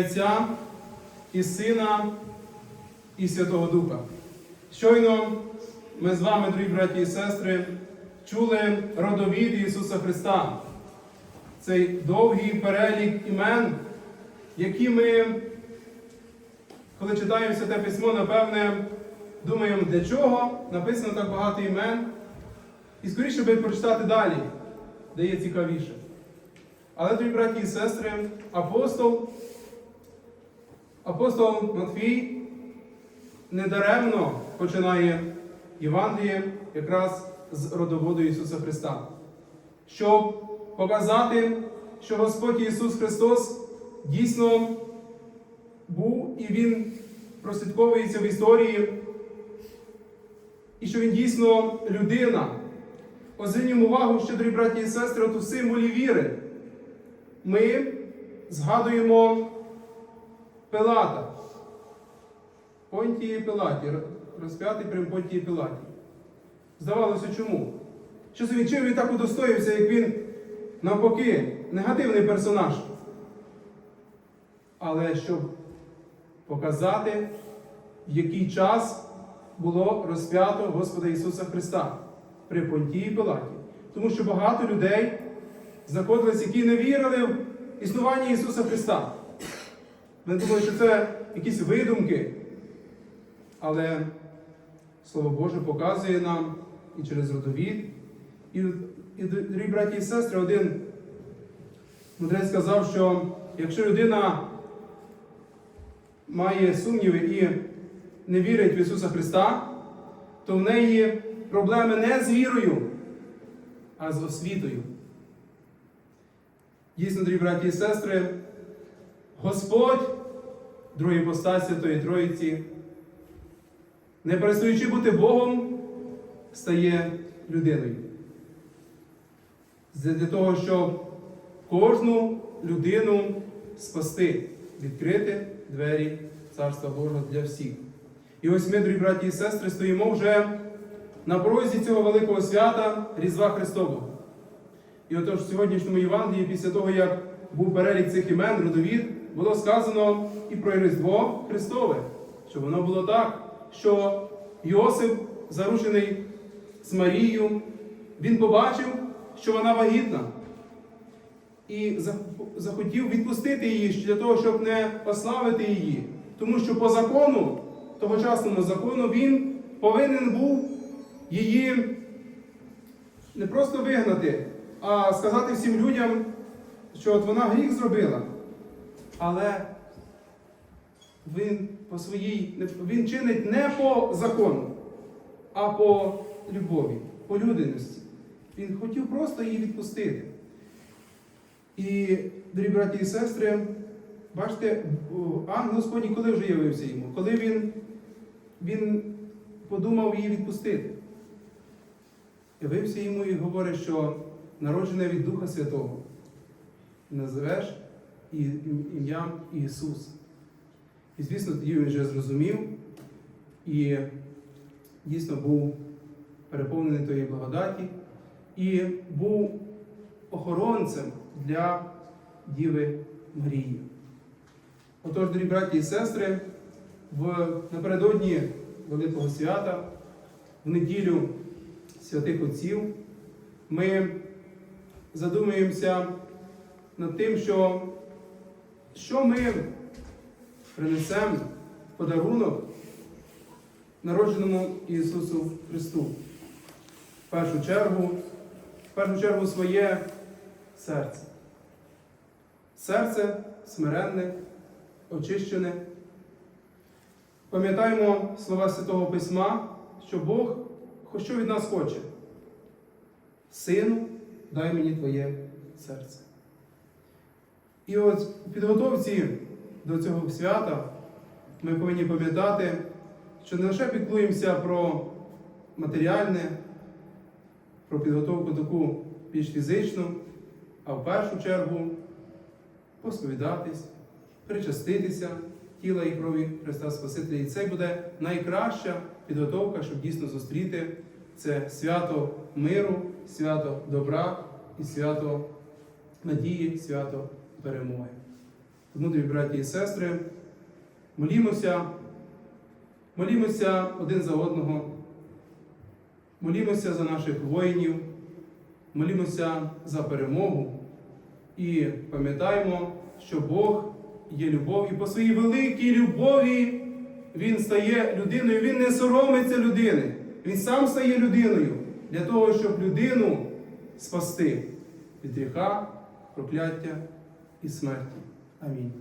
Отця і Сина і Святого Духа. Щойно ми з вами, дорогі браті і сестри, чули родовід Ісуса Христа. Цей довгий перелік імен, які ми, коли читаємо Святе Письмо, напевне, думаємо, для чого написано так багато імен. І скоріше би прочитати далі, де є цікавіше. Але, дорогі браті і сестри, апостол Апостол Матфій недаремно починає Євангеліє якраз з родоводу Ісуса Христа, щоб показати, що Господь Ісус Христос дійсно був і Він прослідковується в історії, і що Він дійсно людина. Озвернім увагу, що, дорогі браті і сестри, от у символі віри ми згадуємо. Пилата. Понтії Пилаті, розп'ятий при Понтії Пилаті. Здавалося, чому? Що він чим він так удостоївся, як він навпаки негативний персонаж. Але щоб показати, в який час було розп'ято Господа Ісуса Христа при Понтії Пилаті. Тому що багато людей знаходились, які не вірили в існування Ісуса Христа. Вони думали, що це якісь видумки. Але Слово Боже показує нам і через родовід. І, і дорогі браті і сестри, один мудрець сказав, що якщо людина має сумніви і не вірить в Ісуса Христа, то в неї проблеми не з вірою, а з освітою. Дійсно, дорогі браті і сестри, Господь, другої постаті Святої Троїці, не перестаючи бути Богом, стає людиною. Для того, щоб кожну людину спасти, відкрити двері Царства Божого для всіх. І ось ми, дорогі браті і сестри, стоїмо вже на порозі цього великого свята Різдва Христового. І отож в сьогоднішньому Євангелії, після того, як був перелік цих імен, родовід, було сказано і про Різдво Христове, що воно було так, що Йосип, заручений з Марією, він побачив, що вона вагітна. І захотів відпустити її для того, щоб не ославити її. Тому що по закону, тогочасному закону, він повинен був її не просто вигнати, а сказати всім людям, що от вона гріх зробила. Але він по своїй, він чинить не по закону, а по любові, по людяності. Він хотів просто її відпустити. І, дорогі браті і сестри, бачите, ангел Господній коли вже явився йому, коли він, він подумав її відпустити. Явився йому і говорить, що народжене від Духа Святого називеш ім'ям Ісус. І, звісно, тоді він вже зрозумів і дійсно був переповнений тої благодаті і був охоронцем для Діви Марії. Отож, дорогі браті і сестри, в, напередодні Великого свята, в неділю святих Отців, ми задумуємося над тим, що що ми принесемо подарунок народженому Ісусу Христу. В першу чергу, в першу чергу своє серце. Серце смиренне, очищене. Пам'ятаємо слова Святого Письма, що Бог що від нас хоче. Сину, дай мені Твоє серце. І от у підготовці до цього свята ми повинні пам'ятати, що не лише піклуємося про матеріальне, про підготовку таку більш фізичну, а в першу чергу посповідатись, причаститися тіла і крові Христа Спасителя. І це буде найкраща підготовка, щоб дійсно зустріти це свято миру, свято добра і свято надії, свято перемоги. Мудрі браті і сестри, молімося, молімося один за одного, молімося за наших воїнів, молімося за перемогу і пам'ятаємо, що Бог є любов, і по своїй великій любові Він стає людиною, Він не соромиться людини, Він сам стає людиною для того, щоб людину спасти від гріха, прокляття і смерті. Амінь.